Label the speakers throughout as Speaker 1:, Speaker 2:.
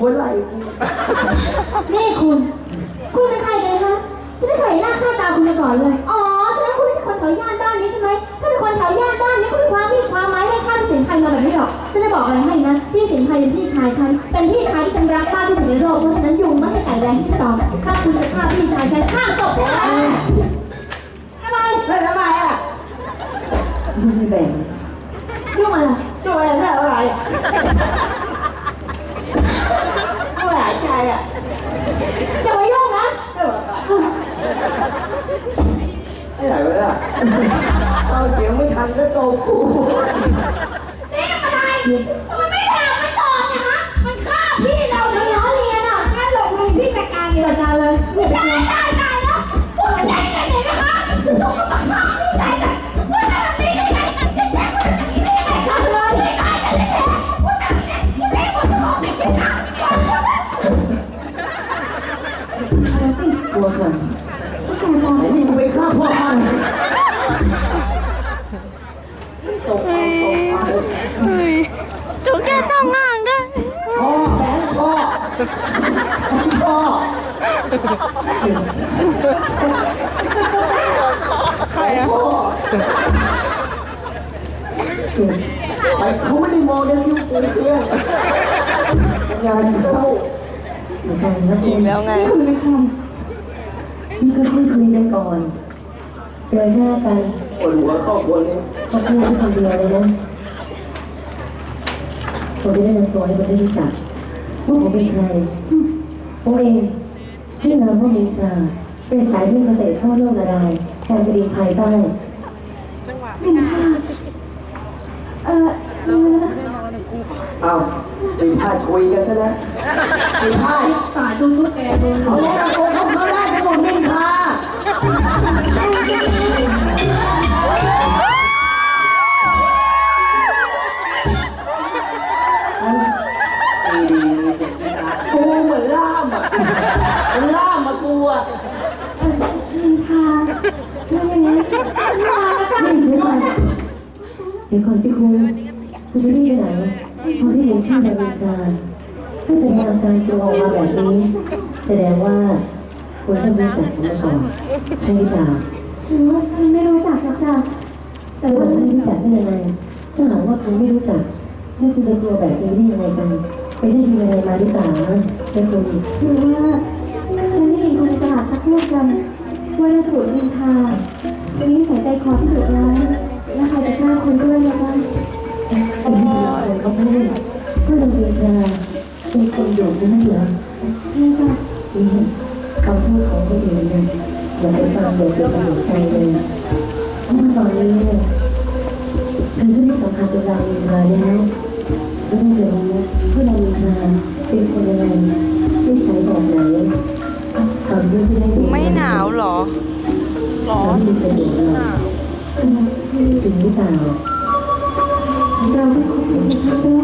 Speaker 1: หั
Speaker 2: ว
Speaker 3: ไหล่กู
Speaker 2: นี่คุณ คุณเป็นใครกันคะจะไม่เคยเห็นหน้าค่าตาคุณมาก่อนเลย อ๋อแสดงว่าคุณไม่ใช่คนแถวย่านบ้านนี้ใช่ไหม ถ้าเป็นคนแถวย่านบ้านนี้คุณคว้ามีดคว้าไม้ไล่ฆ่าพี่สินไทยมาแบบนี้หรอกฉันจะบอกอะไรให้นะ พี่สินไทยเป็นพี่ชายฉัน เป็นพี่ชายที่ฉันรักมากที่สุดในโลกเพราะฉะนั้นยุงไม่ใช่ไก่แดงที่ตอมถ้าคุณจะฆ่าพี่ชายฉันฆ่าศพใช่ไหมทำไม
Speaker 3: เฮ้ยทำไมอะ
Speaker 2: ไม่แบ่งยุ่งอะไร
Speaker 3: ตัวเองอะไรอะตัวหายใจอะ
Speaker 2: อย่ามายุ่งนะ
Speaker 3: ไม่ว่าไอ้ไหน วะเนี่ะเอาเสียงไม่ทันก็โตกู
Speaker 2: นี่มันอะไรมันไม่ด่ามัน พ่อใคร
Speaker 3: อะพ่อไอ้เขาไม่ได้มองเรื่องยุ่งกูเพื่อนงานเข้า
Speaker 1: อีกแล้วไง
Speaker 2: คุณเป็นใคร
Speaker 4: นี่ก็คุยคุยกันก่อนเจอหน้ากัน
Speaker 3: ปวดหัวครอบครัวนี้
Speaker 4: เขาพูดที่คนเดียวเลยนะผมจะได้นตัวให้คนได้รู้จัก ว่าผมเป็นใครผมเองที่นามว่ามินตราเป็นสายเลือดเกษตรพ่อโลกนาดายแห่งแผ่นดินภายใต้
Speaker 2: เป็นใครเออเออ
Speaker 3: เอาเป็นพาดคุยกันซะแล้วเป็นพาด
Speaker 2: ป่าจุนลูกแกโดน
Speaker 3: เขาแนะนำตัว มันล่ามมากูอะ
Speaker 2: นินทาไม่อย่างนั้นนินทาแล้วกัน
Speaker 4: เดี๋ยวก่อนเดี๋ยวก่อนสิคุณคุณจะรีบไปไหนพอได้ยินชื่อนายมินตราก็แสดงอาการตัวออกมาแบบนี้ แสดงว่าคุณต้องรู้จักผมมาก่อนใช่หรือเปล่า
Speaker 2: หนูฉันไม่รู้จักหรอกจ้ะแต่ว่า
Speaker 4: ว่าไม่รู้จักได้ยังไงถ้าหากว่าคุณไม่รู้จักแล้วคุณจะกลัวแบบนี้ได้ยังไงกันไปได้ยินอะไรมาหรือเปล่านะเป็นคน
Speaker 2: คือว่า ลูกันว่าในสูตรนินทาเป็นนิสัยใจคอที่ดุร้ายและใครจะกล้าคนด้วยนะคะ
Speaker 4: สิ่งที่เราเขาพูดว่าเราเรียนมาเป็นคนอยู่นั่นเหรอ
Speaker 2: ใช่ค่ะ
Speaker 4: นี่คำพูดของคนอื่นเนี่ยอย่าไปฟังอย่าไปสนใจเลยเพราะว่าตอนนี้เนี่ยเธอได้สัมผัสกับเราเรีมาแล้วแล้วต้อจะรู้ว่าเราเรีมาเป็นคนยังไงนิสัยแบบไหน ไม่
Speaker 1: หนาวหรอร้อ
Speaker 4: ตอน
Speaker 1: น
Speaker 4: ที่เป็นเด็กเราจริงหรือเปล่า
Speaker 2: เราเป็นคนผิดทั้งคู่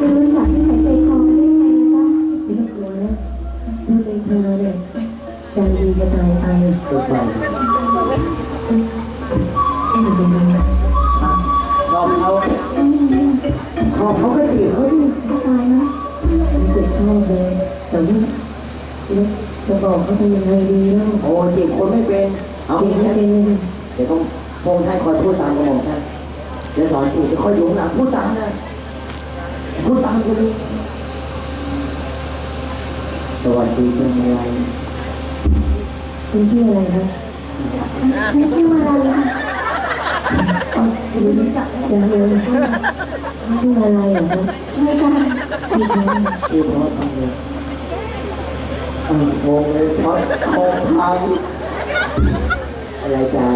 Speaker 2: จะรู้จักนิสัยใจคอได้ยังไงนะจ๊ะ
Speaker 4: ไม่ต้องกลัวนะลูเป็นเธอเนี่ยใจดีจะตายไป
Speaker 3: ตัวไป
Speaker 4: ให้มันเป็นไง
Speaker 3: ชอบเขาชอบเขาก็จีบเขาดิ
Speaker 2: ตายนะ
Speaker 4: รู้สึกชอบเลยแต่ว่าแล้ว จะบอกเขาเป็นยังไงดีเล่า
Speaker 3: โอ้จีบคนไม่เป็น เอา
Speaker 4: จริ
Speaker 3: งี้
Speaker 4: งไม่
Speaker 3: นะ
Speaker 4: เป็นเลย
Speaker 3: เดี๋ยวต้องพงท่านคอยพูดตามกระหม่อมท่านเดี๋ยวสอนจีบจะคอยอยู่ข้างหลังพูดตามนะพูดตามกูดิสวัสดีเป็นไง
Speaker 4: คุณชื่ออะไรนะ
Speaker 2: ฉันชื่อมาลาลีค่ะ
Speaker 4: ยังเลยชื่ออะไรเหรอครับ
Speaker 2: ไม่ค่ะ
Speaker 4: ชื่อเพลง
Speaker 3: คือเพราะทำเลยอ่า งงเลยเพราะโคงพังอะไรจ๊ะ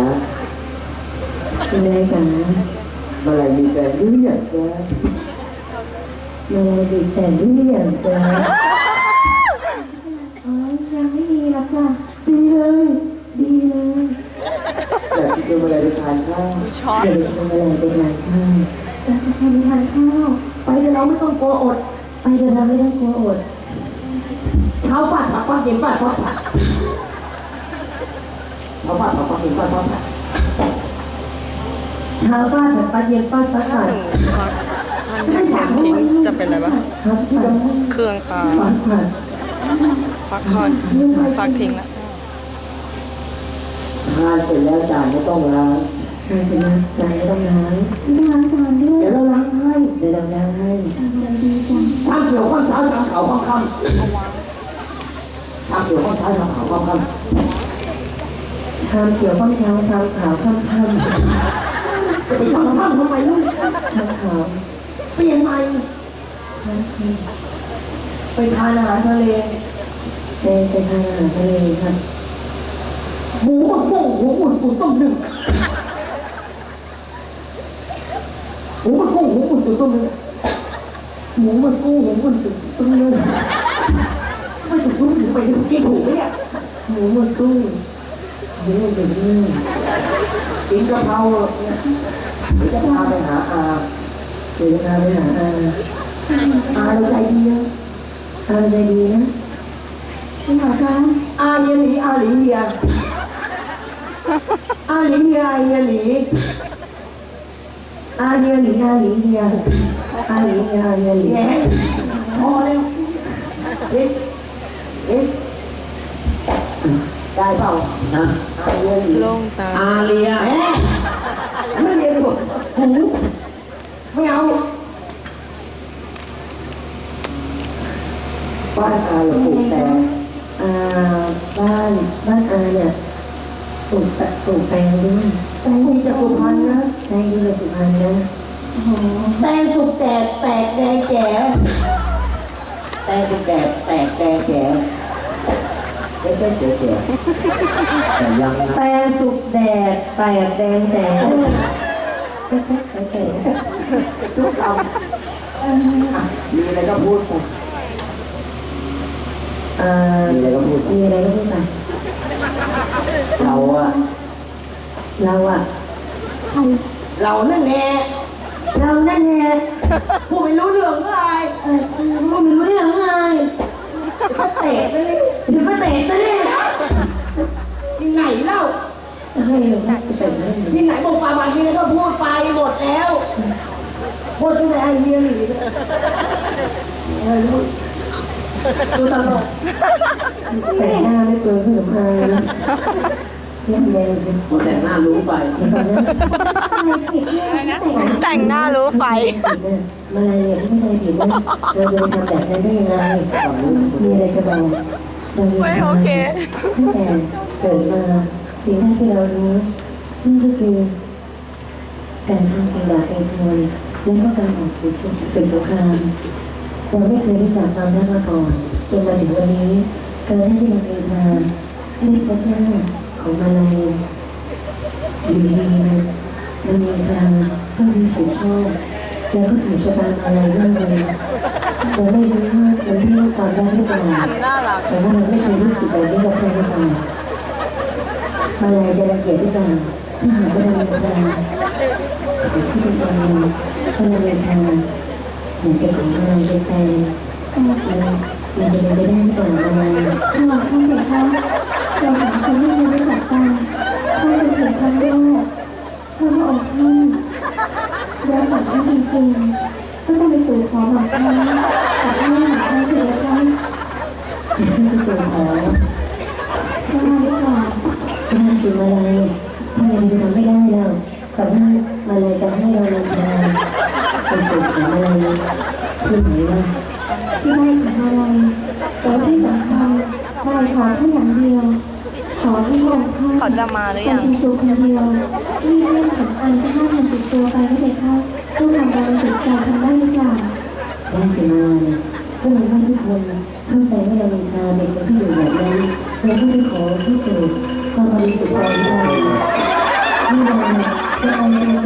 Speaker 4: เป็นอะไรกัน
Speaker 3: เมื่อไหรมีแฟนหรือยังจ๊ะ
Speaker 4: มาลายดีแต่เรื่องจะ
Speaker 2: อ๋อยังไม่มีหรอกค่ะ
Speaker 4: ดีเลยดีเลย
Speaker 3: แต่ที่จะเมื่อไหรไปทานข้าว
Speaker 1: ช็อต
Speaker 4: เดี๋ยวจะมาลายไปทานข้าว
Speaker 2: เราจะทำทานข้าว
Speaker 4: ไปเดี๋ยวเราไม่ต้องกลัวอด ไปเดี๋ยวเราไม่ต้องกลัวอด
Speaker 3: เช้าฟาดผักฟัดเย็นฟาดฟัดผักเช้าฟาดผักฟัดเย็นฟาดฟัดผัก
Speaker 4: เช้าป้าแต่ป้าเย็นป้าป้าก่อน
Speaker 1: พักพักทิ้งจะเป็นอะไรปะ
Speaker 4: ครับฝัน
Speaker 1: เครื่องตา
Speaker 4: ฝันฝัน
Speaker 1: ฟักทอดฟักทิ้งละ
Speaker 3: ทานเสร็จแล้วจานไม่ต้องล้าง
Speaker 4: ทานเสร็จแล้วจานไม่ต้องล้าง
Speaker 2: ล้างจานด้วย
Speaker 3: เดี๋ยวเราล้างให้
Speaker 4: เดี๋ยวเราล้างให้
Speaker 2: อะไรดีจัง
Speaker 3: ชามเขียวข้าวเช้าชามขาวข้าวค่ำชามเขียวข้าวเช้าชามขาวข้าวค่
Speaker 4: ชามเขียวข้าวเช้าชามขาวข้ามค่ำ
Speaker 3: จะไปทำค่ำทำไมลูก
Speaker 4: ชามขาว
Speaker 3: เปลี่ยนใหม่ไปทานอาหารทะเลำ
Speaker 4: ไปไปทานอาหารทะเลครับ
Speaker 3: หมูหมกม่วงหมูอุ่นตุ๋นต้มหนึ่งหมูหมกม่วงหมูอุ่นตุ๋นต้มหนึ่งหมูหมันกุ้หมูอุ่นตุ๋นต้มหนึ่งไม่ถูกรู้ถึงไปถึงกินถูกเนี่ย
Speaker 4: หมูหมดกุ้ งหมูหมดเดือดเนื้อ
Speaker 3: กินกะเพราเนี่ยเดี๋ยวจะพาไปหาอา
Speaker 4: เดี๋ยวจะพาไปหาอา
Speaker 3: อาเราใจดีนะ
Speaker 4: อาใจดีนะ
Speaker 2: คุณหมอคะ
Speaker 3: อาเยลีอาหลีเฮียอาหลีเฮียอาเยลี
Speaker 4: อาเยลีอาหลีเดียอาหลีเดียอาเยลี
Speaker 3: พอแล้วเอ๊ะเอ๊ะ ได้เปล่าฮะอาเฮียหลี
Speaker 1: โล่งตา
Speaker 3: อาเลียแหมไม่เรียนหรอกหูไม่เอาบ้านอาเราปลูกแต่
Speaker 4: อาบ้านบ้านอาเนี่ยปลูกตะปลูกแตงด้วย
Speaker 3: แต่มีแต่สุพรรณนะ
Speaker 4: แตงด้วยสุพรรณนะ
Speaker 3: แตงสุกแตกแตกแดงแก่แตงสุกแตกแตกแดงแก่ ไม่ใช่เจ๋แก่แต่ยังนะ
Speaker 4: แตงสุกแดดแตกแดงแดงแตกแตกแตก
Speaker 3: ทุกคำอะมีอะไรก็พูดไป
Speaker 4: อ่า
Speaker 3: มีอะไรก็พูดไป
Speaker 4: มีอะไรก็พูดไป
Speaker 3: เราอะ
Speaker 4: เราอะ
Speaker 3: เรานั่นแน่
Speaker 4: เราแน่แหละ
Speaker 3: พูดไม่รู้เรื่องเลย
Speaker 4: เออเออไม่รู้เรื่องไง
Speaker 3: เขาเตะเลย
Speaker 4: เดี๋ยวมาเตะซะเนี่ย
Speaker 3: ที่ไหนเล่า
Speaker 4: เฮ้ยหนเตะเล่น
Speaker 3: ที่ไหนบอกปาบาเฮียก็พูดไปหมดแล้วหมดที่ไหนไอเดียหนีเฮ้ยลูกดูตลก
Speaker 4: แต่งหน้าไม่เปลืองขนมอา นะเล่นแรงจริง
Speaker 3: แต่งหน้ารู้ไป
Speaker 4: เดี๋ยวก่อนนะ
Speaker 2: อะไรผิดเนี่ยแต่ง
Speaker 1: แต่งหน้ารู้ไฟ
Speaker 4: มาอะไรเนี่ยไม่เคยผิดนะเราจะไปทำแบบนั้นได้ยังไงมีอะไรจะบอกเรา
Speaker 1: ไม่โอเค
Speaker 4: ตั้งแต่เกิดมาสิ่งแรกที่เรารู้นั่นก็คือการสร้างกีฬาเอกชนและก็การออกสื่อสื่อสงครามเราไม่เคยรู้จักความรักมาก่อนจนมาถึงวันนี้การที่เราเองมาได้พบหน้า ของมาลัยอยู่ดีๆมันมีทางก็มีสิ่งชอบแล้วก็ถูกชะตามาลัยมากเลยเราไม่รู้ว่าเราที่รู้ความรักหรือเปล่าแต่ว่าเราไม่เคยรู้สึกแบบนี้กับใครมาก่อนมาลายจะรังเกียจหรือเปล่าถ้าหากว่าเราเป็นใครหรือที่เป็นคนเราถ้าเราเป็นใครอยากจะขอมาลายเป็นแฟนมันมันจะเป็นไปได้หรือเปล่ามาลาย
Speaker 2: หมอท่านเด็กคะ เราสองคนไม่เคยรู้จักกันท่านเป็นเพียงครั้งแรกพระองค์ท่านแล้วหมอท่านจริงๆก็ต้องไปสู่ขอหมอท่านกับแม่หมท่านเสียท่าน
Speaker 4: ที่ไปสู่ขอ
Speaker 2: ท่านดีกว่า
Speaker 4: หน้าสิมาลายทำไมจะทำไม่ได้เราแต่ว่ามาลยจะให้เราลงทางไปสู่ขอมาลายที่ไหนล่ะ
Speaker 2: ที่ได้ขอะไรแต่ว่าที่สำคัญชายขอแค่อย่างเดียว
Speaker 1: เขาจะมาหรือยัง
Speaker 2: เป็นตัวคนเดียวรีบเร่งขันอันจะให้มันติดตัวไปไม่ได้ค่ะต้องทำการติดใจทำได้หรือเปล่า
Speaker 4: ได้สิมาเนี่ยก็เลยว่าทุกคนเข้าใจว่าเราเป็นตาเด็กคนที่อยู่แบบนั้นเราก็ไปขอพิสูจน์ความบริสุทธิ์ใจได้ที่เราจะเอาใจ